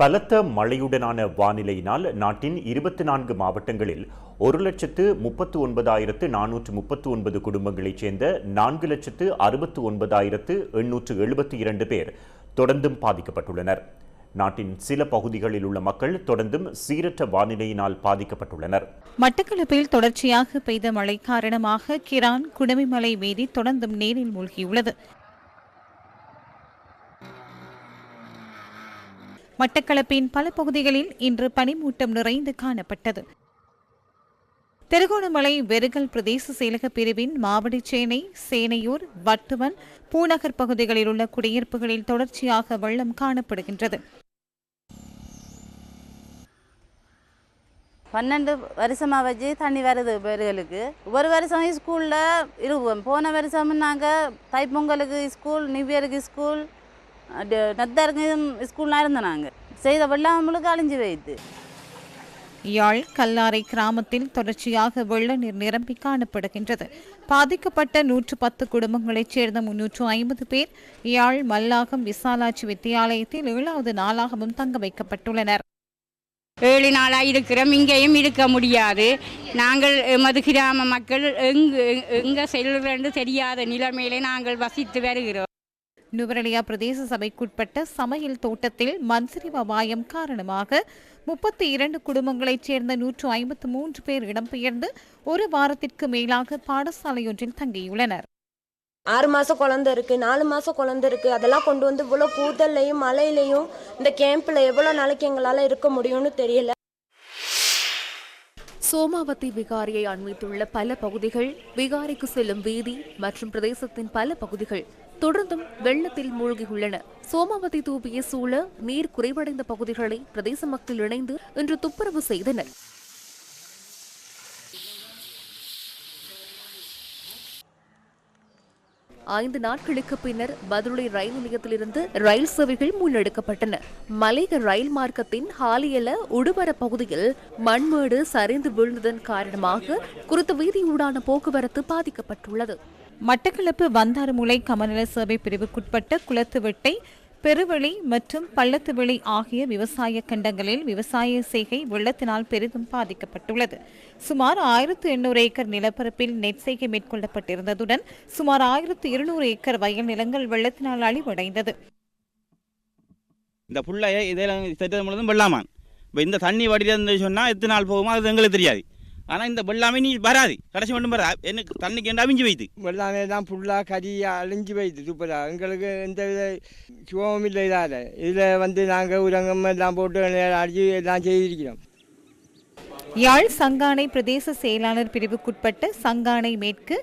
பலத்த மழையுடனான வானிலையினால் நாட்டின் இருபத்தி நான்கு மாவட்டங்களில் ஒரு லட்சத்து முப்பத்து ஒன்பதாயிரத்து நானூற்று முப்பத்து ஒன்பது குடும்பங்களைச் சேர்ந்த நான்கு லட்சத்து அறுபத்து ஒன்பதாயிரத்து எண்ணூற்று எழுபத்தி இரண்டு பேர் தொடர்ந்தும் பாதிக்கப்பட்டுள்ளனர். நாட்டின் சில பகுதிகளில் உள்ள மக்கள் தொடர்ந்தும் சீரற்ற வானிலையினால் பாதிக்கப்பட்டுள்ளனர். மட்டக்களப்பில் தொடர்ச்சியாக பெய்த மழை காரணமாக கிரான் குடமிமலை வீதி தொடர்ந்தும் நீரில் மூழ்கியுள்ளது. மட்டக்களப்பின் பல பகுதிகளில் இன்று பனிமூட்டம் நிறைந்து காணப்பட்டது. திருகோணமலை வெறுகல் பிரதேச செயலக பிரிவின் மாவடிச்சேனை சேனையூர் வட்டுவன் பூநகர் பகுதிகளில் உள்ள குடியிருப்புகளில் தொடர்ச்சியாக வெள்ளம் காணப்படுகின்றது. பன்னெண்டு வருஷமாக வச்சு தண்ணி வருது பேர்களுக்கு ஒரு வருஷம் ஸ்கூலில் இருப்போம் போன வருஷம் நாங்கள் தைப்பொங்கலுக்கு ஸ்கூல் நியூ இயருக்கு ஸ்கூல் நத்தருக்கு ஸ்கூல்லாம் இருந்தோம் நாங்கள் செய்த வெள்ளம் நம்மளுக்கு அழிஞ்சு போயிடுது. யாழ் கல்லாரை கிராமத்தில் தொடர்ச்சியாக வெள்ள நீர் நிரம்பி காணப்படுகின்றது. பாதிக்கப்பட்ட நூற்று பத்து குடும்பங்களைச் சேர்ந்த முன்னூற்று ஐம்பது பேர் யாழ் மல்லாகம் விசாலாட்சி வித்தியாலயத்தில் ஏழாவது நாளாகவும் தங்க வைக்கப்பட்டுள்ளனர். ஏழு நாளாக இருக்கிறோம் இங்கேயும் இருக்க முடியாது. நாங்கள் எமது கிராம மக்கள் எங்கு எங்கே செல்கிறேன்னு தெரியாத நிலைமையிலே நாங்கள் வசித்து வருகிறோம். நுவரலியா பிரதேச சபைக்குட்பட்ட சமையல் தோட்டத்தில் மண்சரிவு அபாயம் காரணமாக முப்பத்தி இரண்டு குடும்பங்களைச் சேர்ந்த நூற்று ஐம்பத்து மூன்று பேர் இடம்பெயர்ந்து ஒரு வாரத்திற்கு மேலாக பாடசாலையொன்றில் தங்கியுள்ளனர். ஆறு மாதம் குழந்தை இருக்குது நாலு மாதம் குழந்தை இருக்குது அதெல்லாம் கொண்டு வந்து இவ்வளோ கூதல்லையும் மழையிலையும் இந்த கேம்பில் எவ்வளோ நாளைக்கு எங்களால் இருக்க முடியும்னு தெரியல. சோமாவதி விகாரியை அண்மித்துள்ள பல பகுதிகள் விகாரிக்கு செல்லும் வீதி மற்றும் பிரதேசத்தின் பல பகுதிகள் தொடர்ந்தும் வெள்ளத்தில் மூழ்கியுள்ளன. சோமாவதி தூபிய சூழ நீர் குறைவடைந்த பகுதிகளை பிரதேச மக்கள் இணைந்து இன்று துப்புரவு செய்தனர். ஐந்து நாட்களுக்கு பின்னர் பதுளை ரயில் நிலையத்திலிருந்து ரயில் சேவைகள் முன்னெடுக்கப்பட்டன. மலைக ரயில் மார்க்கத்தின் ஹாலியல உடுவர பகுதியில் மண்மேடு சரிந்து வீழ்ந்ததன் காரணமாக குறித்த வீதியூடான போக்குவரத்து பாதிக்கப்பட்டுள்ளது. மட்டக்களப்பு வந்தாறுமுலை கமநல சேவை பிரிவுக்குட்பட்ட குளத்துவெட்டை பெருவெளி மற்றும் பள்ளத்துவெளி ஆகிய விவசாய கண்டங்களில் விவசாய செய்கை வெள்ளத்தினால் பெரிதும் பாதிக்கப்பட்டுள்ளது. சுமார் ஆயிரத்து எண்ணூறு ஏக்கர் நிலப்பரப்பில் நெற்செய்கை மேற்கொள்ளப்பட்டிருந்ததுடன் சுமார் ஆயிரத்து இருநூறு ஏக்கர் வயல் நிலங்கள் வெள்ளத்தினால் அழிவடைந்தது. இந்த புள்ளையை இதெல்லாம் செட்டது முழுதும் வெள்ளாமான். இப்போ இந்த தண்ணி வடியில சொன்னால் எத்தனை நாள் போகுமோ அது எங்களுக்கு தெரியாது. ஆனால் இந்த வெள்ளாமை நீ வராது. கடைசி மட்டும் வராது. எனக்கு தண்ணிக்கு என்ன அவிஞ்சு வைத்து? எல்லாமே தான் ஃபுல்லாக கறி அழிஞ்சு போயிடுது சூப்பராக எங்களுக்கு எந்த வித சுகமும் இல்லை இதால். இதில் வந்து நாங்கள் உரங்கம் எல்லாம் போட்டு அடிச்சு எல்லாம் செய்திருக்கிறோம். யாழ் சங்கானை பிரதேச செயலாளர் பிரிவுக்குட்பட்ட சங்கானை மேற்கு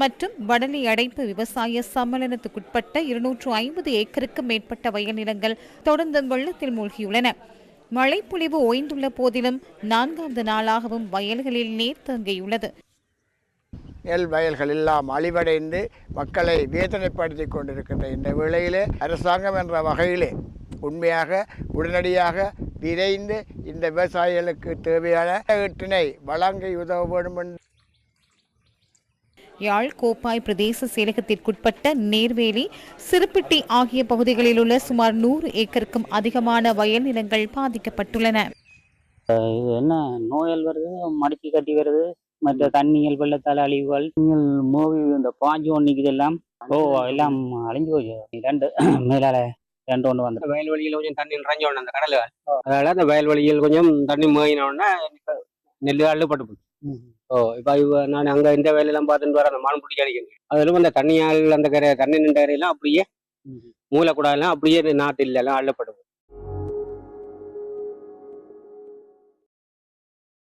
மற்றும் வடலி அடைப்பு விவசாய சம்மேளனத்துக்குட்பட்ட இருநூற்று ஐம்பது ஏக்கருக்கும் மேற்பட்ட வயல் நிலங்கள் தொடர்ந்து வெள்ளத்தில் மூழ்கியுள்ளன. மழைப்பொழிவு ஓய்ந்துள்ள போதிலும் நான்காவது நாளாகவும் வயல்களில் நீர் தங்கியுள்ளது. நெல் வயல்கள் எல்லாம் அழிவடைந்து மக்களை வேதனைப்படுத்தி கொண்டிருக்கின்ற இந்த வேளையிலே அரசாங்கம் என்ற வகையிலே உண்மையாக உடனடியாக விரைந்து இந்த விவசாயிகளுக்கு தேவையான ஈட்டினை வழங்கி உதவ வேண்டும் என்று யாழ் கோப்பாய் பிரதேச செயலகத்திற்குட்பட்ட நேர்வேலி சிறுப்பிட்டி ஆகிய பகுதிகளில் உள்ள சுமார் நூறு ஏக்கருக்கும் அதிகமான வயல் நிலங்கள் பாதிக்கப்பட்டுள்ளன. இது என்ன நோயல் வருது மடிச்சு கட்டி வருது மற்ற தண்ணிகள் வெள்ளத்தால் அழிவுகள் மூவி இந்த பாஞ்சு ஒன்றுக்கு எல்லாம். ஓ எல்லாம் அழிஞ்சு போச்சு. ரெண்டு மேலால ரெண்டு ஒன்று வந்து. வயல்வெளியில் கொஞ்சம் தண்ணி நிறைஞ்சோடனே அந்த கடல்கள். அதனால அந்த வயல்வெளியில் கொஞ்சம் தண்ணி மேயினோடனே நெல் அள்ளுப்பட்டு போச்சு. ஓ இப்போ இவ நான் அங்கே இந்த வேலையெல்லாம் பார்த்துட்டு வர அந்த மான் பிடிச்சி அடிக்கணும் அதிலும் அந்த தண்ணியால் அந்த கரை தண்ணி நின்ற கரையெல்லாம் அப்படியே மூலக்கூடாதெல்லாம் அப்படியே நாட்டு எல்லாம் அள்ளப்பட்டு போச்சு